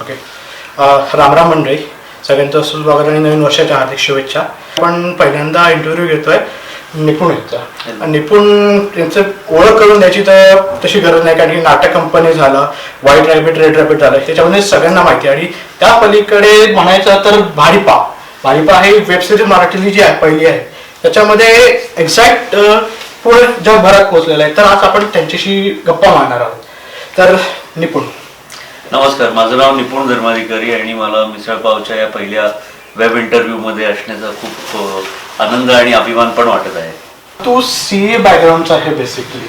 Okay अ, रामराम मंडळी. सगळ्यांचं सुस्वागत आणि नवीन वर्षाच्या हार्दिक शुभेच्छा. आपण पहिल्यांदा इंटरव्ह्यू घेतोय निपुण यांचा निपुण यांचं ओळख करून द्यायची तर तशी गरज नाही कारण की नाटक कंपनी झालं व्हाईट रॅबिट रेड रॅबिट झालं त्याच्यामध्ये सगळ्यांना माहिती आहे. आणि त्या पलीकडे म्हणायचं तर भारिपा. भारिपा ही वेब सिरीज मराठीतली जी आहे पहिली आहे. त्याच्यामध्ये एक्झॅक्ट पुढे जगभरात पोहोचलेलं आहे. तर आज आपण त्यांच्याशी गप्पा मारणार आहोत. तर निपुण. नमस्कार माझं नाव निपुण धर्माधिकारी आणि मला मिसळ पावच्या या पहिल्या वेब इंटरव्ह्यू मध्ये असण्याचा खूप आनंद आणि अभिमान पण वाटत आहे. तू सी ए बॅकग्राऊंडचा आहे बेसिकली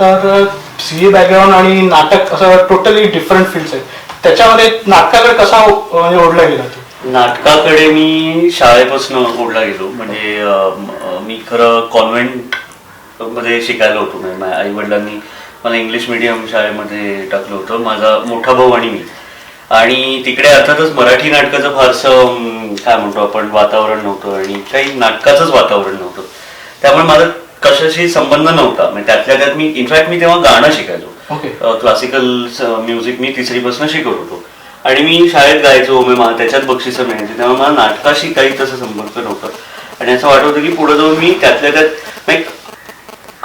तर सी ए बॅकग्राऊंड आणि नाटक असं टोटली डिफरंट फील्ड्स आहेत. त्याच्यामध्ये नाटकाकडे कसा म्हणजे ओढला गेला तू? नाटकाकडे मी शाळेपासून ओढला गेलो. म्हणजे म- खरं कॉन्व्हेंटमध्ये शिकायला होतो. म्हणजे माझ्या आई वडिलांनी मला इंग्लिश मिडियम शाळेमध्ये टाकलं होतं. माझा मोठा भाऊ आणि मी. आणि तिकडे अर्थातच मराठी नाटकाचं फारसं काय म्हणतो आपण वातावरण नव्हतं आणि काही नाटकाचंच वातावरण नव्हतं. त्यामुळे माझा कशाशी संबंध नव्हता. म्हणजे त्यातल्या त्यात मी इनफॅक्ट मी तेव्हा गाणं शिकायचो. क्लासिकल म्युझिक मी तिसरीपासून शिकत होतो. आणि मी शाळेत गायचो मी त्याच्यात बक्षिसं मिळायची. त्यामुळे मला नाटकाशी काही तसं संपर्क नव्हता. आणि असं वाटत होतं की पुढे जाऊन मी त्यातल्या त्यात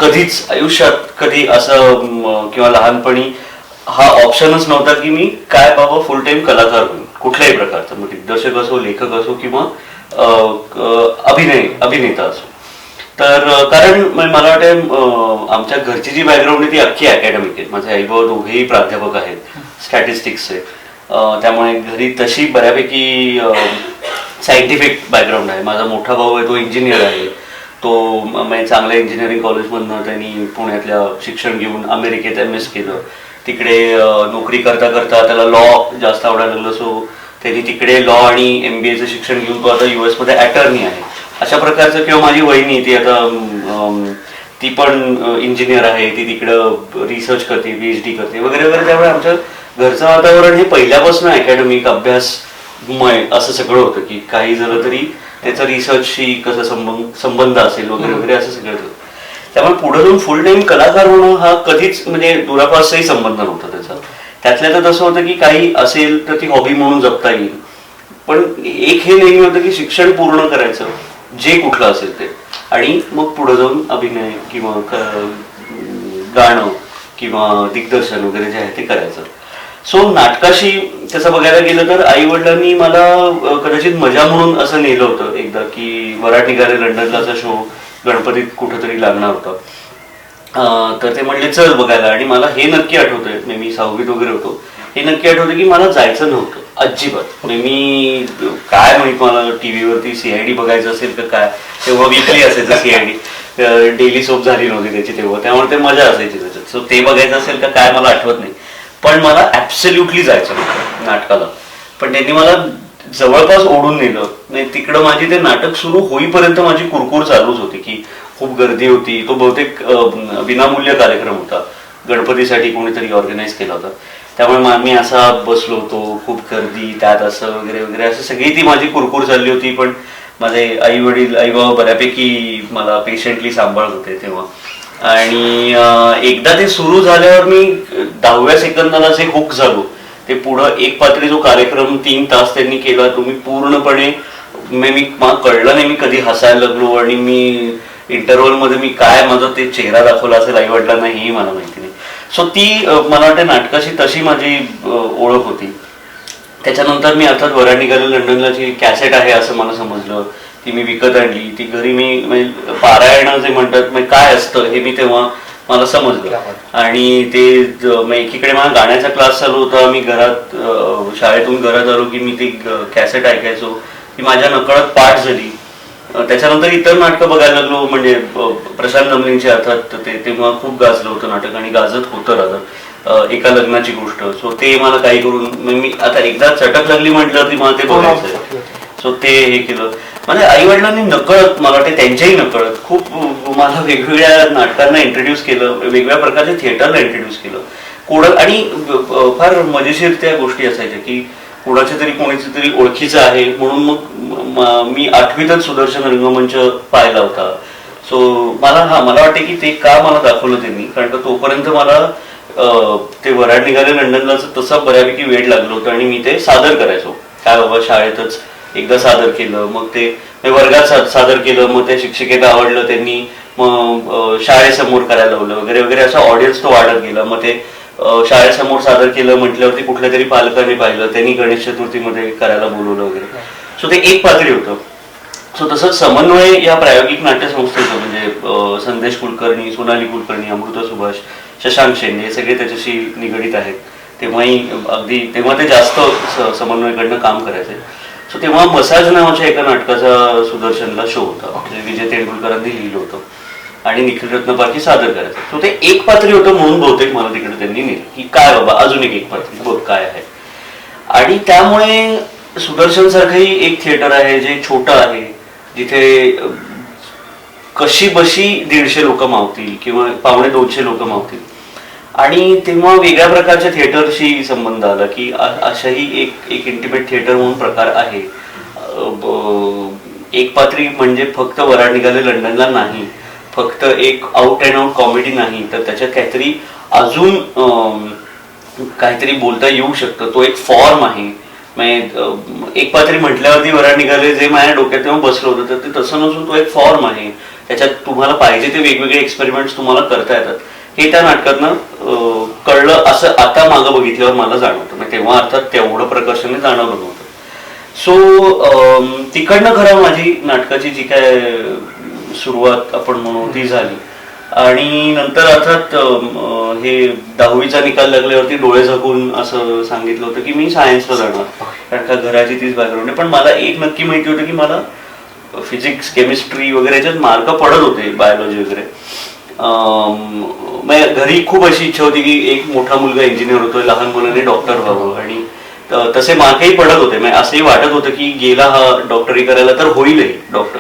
कधीच आयुष्यात कधी असं किंवा लहानपणी हा ऑप्शनच नव्हता की मी काय बाबा फुल टाइम कलाकार होईन. कुठल्याही प्रकारचा. मग दिग्दर्शक असो लेखक असो किंवा अभिनय अभिनेता असो. तर कारण मला वाटतं आमच्या घरची जी बॅकग्राऊंड आहे ती अख्खी अकॅडमिक आहे. माझे आई बाबा दोघेही प्राध्यापक आहेत. स्टॅटिस्टिक्सचे त्यामुळे घरी तशी बऱ्यापैकी सायंटिफिक बॅकग्राऊंड आहे. माझा मोठा भाऊ आहे तो इंजिनियर आहे. तो म्हणजे चांगल्या इंजिनिअरिंग कॉलेजमधनं त्यांनी पुण्यातल्या शिक्षण घेऊन अमेरिकेत एम एस केलं. तिकडे नोकरी करता करता त्याला लॉ जास्त आवडायला लागलं. सो त्यांनी तिकडे लॉ आणि एम बी एचं शिक्षण घेऊन तो आता युएसमध्ये अटर्नी आहे. अशा प्रकारचं किंवा माझी वहिनी ती आता ती पण इंजिनियर आहे. ती तिकडं रिसर्च करते पी एच डी करते वगैरे वगैरे. त्यामुळे आमचं घरचं वातावरण हे पहिल्यापासून अकॅडमिक अभ्यासमय असं सगळं होतं की काही झालं तरी त्याचा रिसर्चशी कसं संबंध संबंध असेल वगैरे वगैरे असं सगळं होतं. त्यामुळे पुढे जाऊन फुल टाइम कलाकार होणं हा कधीच म्हणजे दुरापासही संबंध नव्हता त्याचा. त्यातल्या त्यात असं होतं की काही असेल तर ती हॉबी म्हणून जपता येईल. पण एक हे नेहमी होतं की शिक्षण पूर्ण करायचं. जे कुठलं असेल ते. आणि मग पुढे जाऊन अभिनय किंवा गाणं किंवा दिग्दर्शन वगैरे जे आहे ते करायचं. सो नाटकाशी तसं बघायला गेलं तर आई वडिलांनी मला अ, कदाचित मजा म्हणून असं नेलं होतं एकदा की वराट निघाले लंडनलाचा शो गणपतीत कुठंतरी लागणार होता. अं, तर ते म्हणले चल बघायला. आणि मला हे नक्की आठवतंय म्हणजे मी सहावीत वगैरे होतो. हे नक्की आठवतं की मला जायचं नव्हतं अजिबात. म्हणजे मी काय माहीत मला टीव्हीवरती सीआयडी बघायचं असेल का काय तेव्हा विकली असायचं सीआयडी डेली सोप झाली नव्हती त्याची तेव्हा त्यामुळे ते मजा असायची त्याच्यात. सो ते बघायचं असेल का काय मला आठवत नाही. पण मला ऍब्सल्युटली जायचं नाटकाला. पण त्यांनी मला जवळपास ओढून नेलं. नाही तिकडं माझी ते नाटक सुरू होईपर्यंत माझी कुरकुर चालूच होती की खूप गर्दी होती. तो बहुतेक विनामूल्य कार्यक्रम होता. गणपतीसाठी कोणीतरी ऑर्गनाईज केला होता. त्यामुळे मी असा बसलो होतो खूप गर्दी त्यात असं वगैरे वगैरे असं सगळी ती माझी कुरकुर चालली होती. पण माझे आई वडील आई बाबा बऱ्यापैकी मला पेशंटली सांभाळत होते तेव्हा. आणि एकदा ते सुरू झाल्यावर मी दहाव्या सेकंदाला जे हुक झालो ते पुढं एक पात्री जो कार्यक्रम तीन तास त्यांनी केला तो मी पूर्णपणे मी कळलं नाही मी कधी हसायला लागलो आणि मी इंटरव्हलमध्ये मी काय माझा ते चेहरा दाखवला असेल आई वडिलांना हेही मला माहिती नाही. सो ती मला वाटतं नाटकाशी तशी माझी ओळख होती. त्याच्यानंतर मी अर्थात वरा निघाले लंडनला जी कॅसेट आहे असं मला समजलं. ती मी विकत आणली ती घरी मी म्हणजे पारायण जे म्हणतात म्हणजे काय असतं हे मी तेव्हा मला समजलं. आणि ते एकीकडे मला गाण्याचा क्लास चालू होता मी घरात शाळेतून घरात आलो की मी ती कॅसेट ऐकायचो. ती माझ्या नकळत पाठ झाली. त्याच्यानंतर इतर नाटकं बघायला लागलो म्हणजे प्रशांत दमलेंची अर्थात ते तेव्हा खूप गाजलं होतं नाटक आणि गाजत होतं राहतं एका लग्नाची गोष्ट. सो ते मला काही करून मी आता एकदा चटक लागली म्हटलं की मला ते बघायचं सो ते हे केलं. म्हणजे आई वडिलांनी नकळत मला वाटते त्यांच्याही नकळत खूप मला वेगवेगळ्या नाटकांना इंट्रोड्यूस केलं वेगवेगळ्या प्रकारच्या थिएटरला इंट्रोड्यूस केलं. कोण आणि फार मजेशीर त्या गोष्टी असायच्या की कोणाच्या तरी कोणाच्या तरी ओळखीचं आहे म्हणून मग मी आठवीतच सुदर्शन रंगमंच पाहिला होता. सो मला हा मला वाटते की ते का मला दाखवलं त्यांनी कारण का तोपर्यंत मला ते वराड निघाले लंडनला तसा बऱ्यापैकी वेळ लागलं होतं आणि मी ते सादर करायचो. काय बाबा शाळेतच एकदा सादर केलं मग ते वर्गात सादर केलं मग त्या शिक्षिकेला आवडलं त्यांनी मग शाळेसमोर करायला लावलं वगैरे वगैरे असा ऑडियन्स तो वाढत गेला. मग ते शाळेसमोर सादर केलं म्हटल्यावरती कुठल्या तरी पालकाने पाहिलं त्यांनी गणेश चतुर्थीमध्ये करायला बोलवलं वगैरे. सो ते एक पातळी होतं. सो तसंच समन्वय या प्रायोगिक नाट्यसंस्थेचं म्हणजे संदेश कुलकर्णी सोनाली कुलकर्णी अमृता सुभाष शशांक शेंडे हे सगळे त्याच्याशी निगडीत आहेत. तेव्हाही अगदी तेव्हा ते जास्त समन्वयकडनं काम करायचे. सो तेव्हा मसाज नावाच्या एका नाटकाचा सुदर्शनला शो होता. जे विजय तेंडुलकरांनी लिहिलं होतं. आणि निखिल रत्नपारखी सादर करायचं. सो ते एक पात्री होतं म्हणून बहुतेक मला तिकडे त्यांनी नेलं. की काय बाबा अजून एक एक पात्री. बघ काय आहे. आणि त्यामुळे सुदर्शन सारखंही एक थिएटर आहे जे छोटं आहे जिथे कशी बशी दीडशे लोक मावतील किंवा पावणे दोनशे लोक मावतील. आणि तेव्हा वेगळ्या प्रकारच्या थिएटरशी संबंध आला की अशाही एक एक इंटिमेट थिएटर म्हणून प्रकार आहे. एक पात्री म्हणजे फक्त वराड निघाले लंडनला नाही. फक्त एक आउट अँड आउट कॉमेडी नाही. तर त्याच्यात काहीतरी अजून काहीतरी बोलता येऊ शकतं. तो एक फॉर्म आहे. म्हणजे, एक पात्री म्हटल्यावरती वराड निघाले जे माझ्या डोक्यात तेव्हा बसलं होतं तर ते तसं नसून तो एक फॉर्म आहे. त्याच्यात तुम्हाला पाहिजे ते वेगवेगळे एक्सपेरिमेंट्स तुम्हाला करता येतात. हे त्या नाटकातनं कळलं असं आता मागं बघितल्यावर मला जाणवतं. म्हणजे तेव्हा अर्थात तेवढं प्रकर्षाने जाणवलं नव्हतं. सो तिकडनं खरं माझी नाटकाची जी काय सुरुवात आपण म्हणू ती झाली. आणि नंतर अर्थात हे दहावीचा निकाल लागल्यावरती डोळे झाकून असं सांगितलं होतं की मी सायन्सला जाणार. कारण का घराची तीच बॅकग्राऊंड आहे. पण मला एक नक्की माहिती होतं की मला फिजिक्स केमिस्ट्री वगैरे याच्यात मार्क पडत होते बायोलॉजी वगैरे. घरी खूप अशी इच्छा होती की एक मोठा मुलगा इंजिनियर होतोय लहान मुलाने डॉक्टर व्हावं. आणि तसे मार्कही पडत होते. म्हणजे असंही वाटत होतं की गेला हा डॉक्टरी करायला तर होईलही डॉक्टर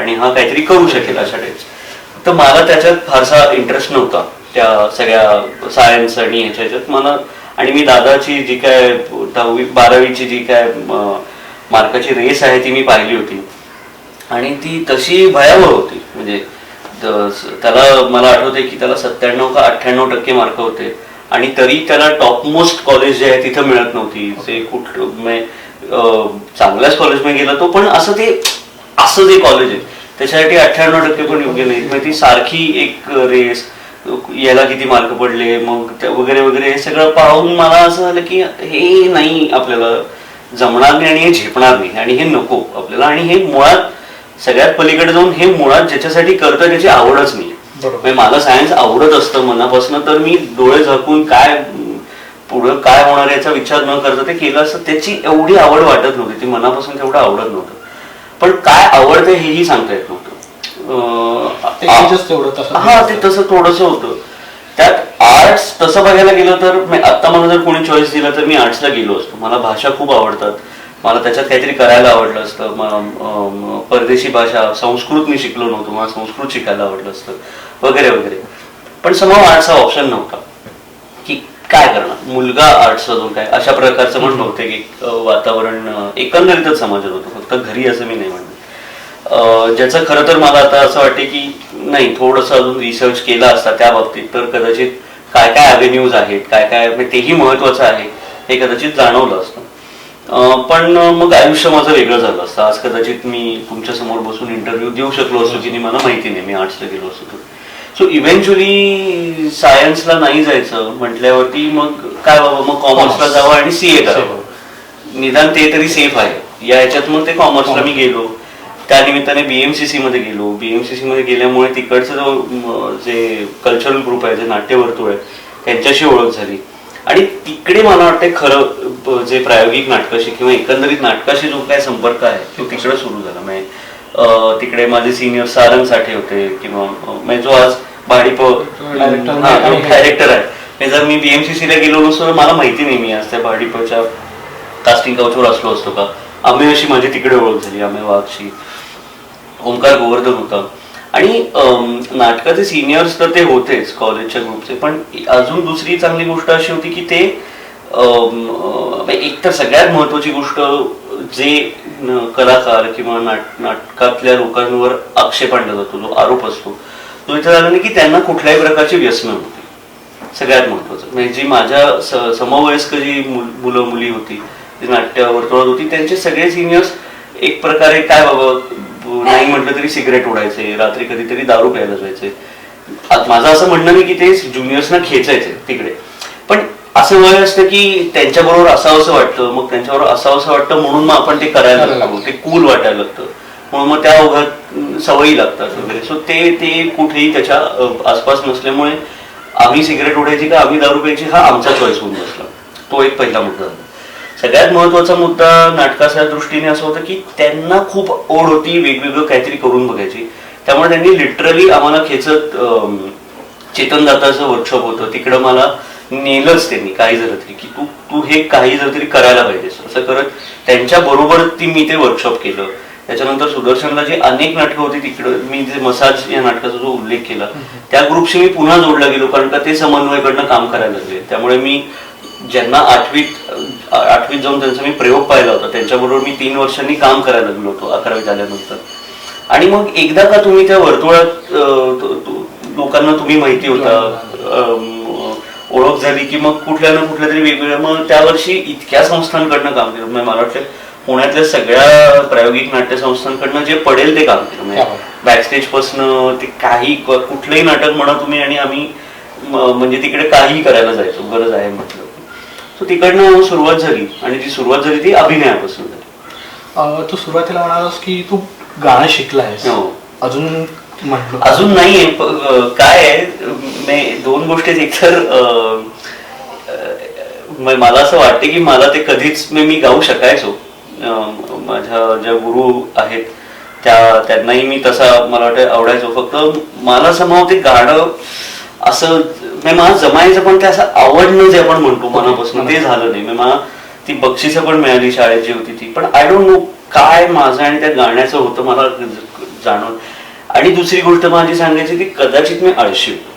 आणि हा काहीतरी करू शकेल अशा टाईप तर मला त्याच्यात फारसा इंटरेस्ट नव्हता. त्या सगळ्या सायन्स आणि ह्याच्या ह्याच्यात मला आणि मी दादाची जी काय दहावी बारावीची जी काय मार्काची रेस आहे ती मी पाहिली होती. आणि ती तशी भयावह होती. म्हणजे त्याला मला आठवते की त्याला सत्त्याण्णव का अठ्ठ्याण्णव टक्के मार्क होते. आणि तरी त्याला टॉप मोस्ट कॉलेज जे आहे तिथं मिळत नव्हती. ते कुठ म्हणजे, चांगल्याच कॉलेजमध्ये गेला तो. पण असं ते असं जे कॉलेज आहे. त्याच्यासाठी अठ्ठ्याण्णव टक्के पण योग्य नाही. मग ती सारखी एक रेस याला किती मार्क पडले मग वगैरे वगैरे हे सगळं पाहून मला असं झालं की हे नाही आपल्याला जमणार नाही आणि हे झेपणार नाही. आणि हे नको आपल्याला. आणि हे मुळात सगळ्यात पलीकडे जाऊन हे मुळात ज्याच्यासाठी करतं त्याची आवडच नाही. म्हणजे मला सायन्स आवडत असतं मनापासून तर मी डोळे झाकून काय पुढं काय होणार याचा विचार न करता ते केलं असतं त्याची एवढी आवड वाटत नव्हती. ती मनापासून तेवढं आवडत नव्हतं. पण काय आवडतं हेही सांगता येत नव्हतं. हा ते तसं थोडस होतं. त्यात आर्ट्स तसं बघायला गेलं तर आता मला जर कोणी चॉईस दिला तर मी आर्ट्सला गेलो असतो. मला भाषा खूप आवडतात. मला त्याच्यात काहीतरी करायला आवडलं असतं. मला अं, परदेशी भाषा संस्कृत मी शिकलो नव्हतो. मला संस्कृत शिकायला आवडलं असतं. वगैरे वगैरे. पण समोर आर्ट्स हा ऑप्शन नव्हता. की काय करणार? मुलगा आर्ट्स अजून काय? अशा प्रकारचं म्हणणं होतं की वातावरण एकंदरीतच समाजात होतं. फक्त घरी असं मी नाही म्हणणार. अं, ज्याचं खरं तर मला आता असं वाटते की नाही थोडंसं अजून रिसर्च केला असता त्या बाबतीत तर कदाचित काय काय अव्हेन्यूज आहेत काय काय म्हणजे तेही महत्वाचं आहे हे कदाचित जाणवलं असतं. पण मग आयुष्य माझं वेगळं झालं असतं. आज कदाचित मी तुमच्यासमोर बसून इंटरव्ह्यू देऊ शकलो असतो की नाही मला माहिती नाही. मी आर्ट्सला गेलो असतो सो इव्हेंच्युअली सायन्सला नाही जायचं म्हटल्यावरती मग काय बाबा मग कॉमर्सला जावं आणि सी ए करावं. निदान ते तरी सेफ आहे. या ह्याच्यात मग ते कॉमर्सला मी गेलो. त्या निमित्ताने बीएमसीसी मध्ये गेलो. बीएमसीसी मध्ये गेल्यामुळे तिकडचं जो जे कल्चरल ग्रुप आहे जे नाट्यवर्तुळ आहे त्यांच्याशी ओळख झाली. आणि तिकडे मला वाटतं खरं जे प्रायोगिक नाटकाशी किंवा एकंदरीत नाटकाशी जो काय संपर्क आहे तो तिकडे सुरू झाला. म्हणजे तिकडे माझे सिनियर सारंग साठे होते किंवा म्हणजे जो आज भाडीप. डायरेक्टर आहे. म्हणजे जर मी बीएमसीसी ला गेलो नसतो तर मला माहिती नाही मी आज त्या भाडीपच्या कास्टिंग काउचवर असलो असतो का. आम्ही अशी माझी तिकडे ओळख झाली. आम्ही वाघशी ओंकार गोवर्धन होता. आणि नाटकाचे सिनियर्स तर ते होतेच कॉलेजच्या ग्रुपचे पण अजून दुसरी चांगली गोष्ट अशी होती की ते एक तर सगळ्यात महत्वाची गोष्ट जे कलाकार किंवा नाट नाटकातल्या लोकांवर आक्षेप आणला जातो जो आरोप असतो तो इथे झाला नाही की त्यांना कुठल्याही प्रकारची व्यसन होती सगळ्यात महत्वाचं. म्हणजे जी माझ्या स- समवयस्क जी मुलं मुली होती जी नाट्य वर्तुळात होती त्यांचे सगळे सिनियर्स एक प्रकारे काय बाबा नाही म्हटलं तरी सिगरेट ओढायचे रात्री कधीतरी दारू प्यायला जायचे. माझं असं म्हणणं नाही की ते ज्युनियर्सना खेचायचे तिकडे. पण असं वय असतं की त्यांच्याबरोबर असावं असं वाटतं मग त्यांच्याबरोबर असावं असं वाटतं म्हणून मग आपण ते करायला लागतो. ते कूल वाटायला लागतं. म्हणून मग त्या ओघात सवयी लागतात वगैरे. सो ते ते कुठेही त्याच्या आसपास नसल्यामुळे आम्ही सिगरेट ओढायची का आम्ही दारू प्यायची हा आमचा चॉईस होऊन बसला. तो एक पहिला मुद्दा सगळ्यात महत्त्वाचा मुद्दा नाटकाच्या दृष्टीने असं होतं की त्यांना खूप ओढ होती वेगवेगळं काहीतरी करून बघायची. त्यामुळे त्यांनी लिटरली आम्हाला खेचत चेतन दाताचं वर्कशॉप होतं. तिकडं मला नेलंच त्यांनी काही झालं तरी की तू तू हे काही झालं तरी करायला पाहिजेस असं करत त्यांच्या बरोबर ती मी ते वर्कशॉप केलं. त्याच्यानंतर सुदर्शनला जी अनेक नाटकं होती तिकडं मी जे मसाज या नाटकाचा जो उल्लेख केला त्या ग्रुपशी मी पुन्हा जोडला गेलो कारण का ते समन्वयकडनं काम करायला लागले. त्यामुळे मी ज्यांना आठवीत आठवीत जाऊन त्यांचा मी प्रयोग पाहिला होता. त्यांच्याबरोबर मी तीन वर्षांनी काम करायला लागलो होतो अकरावीत आल्यानंतर. आणि मग एकदा का तुम्ही त्या वर्तुळात लोकांना तुम्ही माहिती होता ओळख झाली की मग कुठल्या ना कुठल्या तरी वेगवेगळ्या मग त्या वर्षी इतक्या संस्थांकडनं काम केलं. म्हणजे मला वाटतं पुण्यातल्या सगळ्या प्रायोगिक नाट्य संस्थांकडनं जे पडेल ते काम केलं. म्हणजे बॅकस्टेज पासन ते काही कुठलंही नाटक म्हणा तुम्ही आणि आम्ही म्हणजे तिकडे काही करायला जायचो. गरज आहे म्हटलं. सो तिकडनं सुरुवात झाली आणि ती सुरुवात झाली ती अभिनयापासून झाली. अं, तू सुरुवातीला म्हणालास की तू गाणं शिकलायस. हो. अजून म्हटलं. अजून नाहीये प- अं, काय आहे? मे- दोन गोष्टी आहेत. एकतर अं, अं, म- मला असं वाटते की मला ते कधीच मी मी गाऊ शकायचो. अं, माझ्या ज्या गुरु आहेत त्या त्यांनाही मी तसा मला वाटतं आवडायचो. फक्त मला समाव ते गाणं असं म्हणजे मला जमायचं पण ते असं आवडणं जे आपण म्हणतो मनापासून. ते झालं नाही. म्हणजे मला ती बक्षिसं पण मिळाली शाळेत जी होती ती. पण आय डोंट नो काय माझं आणि त्या गाण्याचं होतं मला जाणवलं आणि दुसरी गोष्ट माझी सांगायची की कदाचित मी आळशी होतो.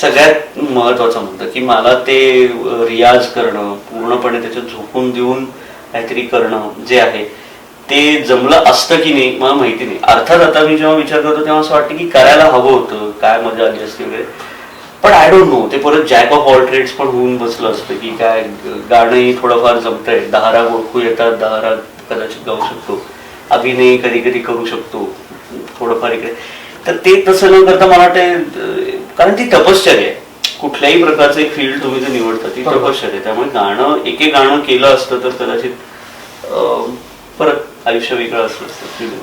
सगळ्यात महत्त्वाचा मुद्दा की मला ते रियाज करणं पूर्णपणे त्याच्यात झोकून देऊन काहीतरी करणं जे आहे ते जमलं असतं की नाही मला माहिती नाही. अर्थात आता मी जेव्हा विचार करतो तेव्हा असं वाटतं की करायला हवं होतं काय मजा आली असते वगैरे. पण आय डोंट नो ते परत जॅक ऑफ ऑल ट्रेड्स पण होऊन बसलं असतं की काय गाणंही थोडंफार जमतंय. दहा राग ओळखू येतात दहा राग कदाचित गाऊ शकतो. अभिनय कधी कधी करू शकतो. थोडंफार इकडे. तर ते तसं न करता मला वाटतं कारण ती तपश्चर्या आहे. कुठल्याही प्रकारचं एक फील्ड तुम्ही जर निवडता ती. तपश्चर्या आहे. त्यामुळे गाणं एक एक गाणं केलं असतं तर कदाचित परत आयुष्य वेगळं असलं असतं.